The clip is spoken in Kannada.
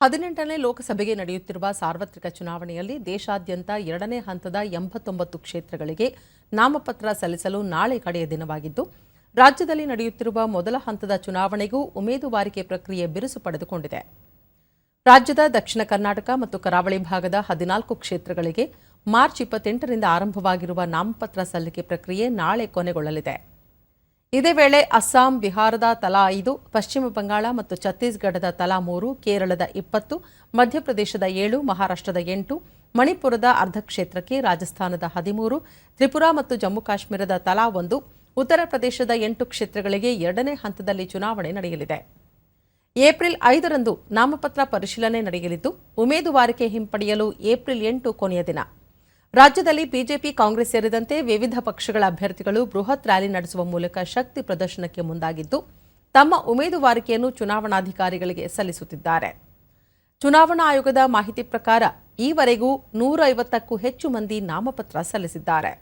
ಹದಿನೆಂಟನೇ ಲೋಕಸಭೆಗೆ ನಡೆಯುತ್ತಿರುವ ಸಾರ್ವತ್ರಿಕ ಚುನಾವಣೆಯಲ್ಲಿ ದೇಶಾದ್ಯಂತ ಎರಡನೇ ಹಂತದ ಎಂಬತ್ತೊಂಬತ್ತು ಕ್ಷೇತ್ರಗಳಿಗೆ ನಾಮಪತ್ರ ಸಲ್ಲಿಸಲು ನಾಳೆ ಕಡೆಯ ದಿನವಾಗಿದ್ದು, ರಾಜ್ಯದಲ್ಲಿ ನಡೆಯುತ್ತಿರುವ ಮೊದಲ ಹಂತದ ಚುನಾವಣೆಗೂ ಉಮೇದುವಾರಿಕೆ ಪ್ರಕ್ರಿಯೆ ಬಿರುಸು ಪಡೆದುಕೊಂಡಿದೆ. ರಾಜ್ಯದ ದಕ್ಷಿಣ ಕರ್ನಾಟಕ ಮತ್ತು ಕರಾವಳಿ ಭಾಗದ ಹದಿನಾಲ್ಕು ಕ್ಷೇತ್ರಗಳಿಗೆ ಮಾರ್ಚ್ ಇಪ್ಪತ್ತೆಂಟರಿಂದ ಆರಂಭವಾಗಿರುವ ನಾಮಪತ್ರ ಸಲ್ಲಿಕೆ ಪ್ರಕ್ರಿಯೆ ನಾಳೆ ಕೊನೆಗೊಳ್ಳಲಿದೆ. ಇದೇ ವೇಳೆ ಅಸ್ಸಾಂ, ಬಿಹಾರದ ತಲಾ ಐದು, ಪಶ್ಚಿಮ ಬಂಗಾಳ ಮತ್ತು ಛತ್ತೀಸ್ಗಢದ ತಲಾ ಮೂರು, ಕೇರಳದ ಇಪ್ಪತ್ತು, ಮಧ್ಯಪ್ರದೇಶದ ಏಳು, ಮಹಾರಾಷ್ಟ್ರದ ಎಂಟು, ಮಣಿಪುರದ ಅರ್ಧ ಕ್ಷೇತ್ರಕ್ಕೆ ರಾಜಸ್ಥಾನದ ಹದಿಮೂರು, ತ್ರಿಪುರಾ ಮತ್ತು ಜಮ್ಮು ಕಾಶ್ಮೀರದ ತಲಾ ಒಂದು, ಉತ್ತರ ಪ್ರದೇಶದ ಎಂಟು ಕ್ಷೇತ್ರಗಳಿಗೆ ಎರಡನೇ ಹಂತದಲ್ಲಿ ಚುನಾವಣೆ ನಡೆಯಲಿದೆ. ಏಪ್ರಿಲ್ ಐದರಂದು ನಾಮಪತ್ರ ಪರಿಶೀಲನೆ ನಡೆಯಲಿದ್ದು, ಉಮೇದುವಾರಿಕೆ ಹಿಂಪಡೆಯಲು ಏಪ್ರಿಲ್ ಎಂಟು ಕೊನೆಯ ದಿನ. ರಾಜ್ಯದಲ್ಲಿ ಬಿಜೆಪಿ, ಕಾಂಗ್ರೆಸ್ ಸೇರಿದಂತೆ ವಿವಿಧ ಪಕ್ಷಗಳ ಅಭ್ಯರ್ಥಿಗಳು ಬೃಹತ್ ರ್ಯಾಲಿ ನಡೆಸುವ ಮೂಲಕ ಶಕ್ತಿ ಪ್ರದರ್ಶನಕ್ಕೆ ಮುಂದಾಗಿದ್ದು, ತಮ್ಮ ಉಮೇದುವಾರಿಕೆಯನ್ನು ಚುನಾವಣಾಧಿಕಾರಿಗಳಿಗೆ ಸಲ್ಲಿಸುತ್ತಿದ್ದಾರೆ. ಚುನಾವಣಾ ಆಯೋಗದ ಮಾಹಿತಿ ಪ್ರಕಾರ, ಈವರೆಗೂ ನೂರ ಐವತ್ತಕ್ಕೂ ಹೆಚ್ಚು ಮಂದಿ ನಾಮಪತ್ರ ಸಲ್ಲಿಸಿದ್ದಾರೆ.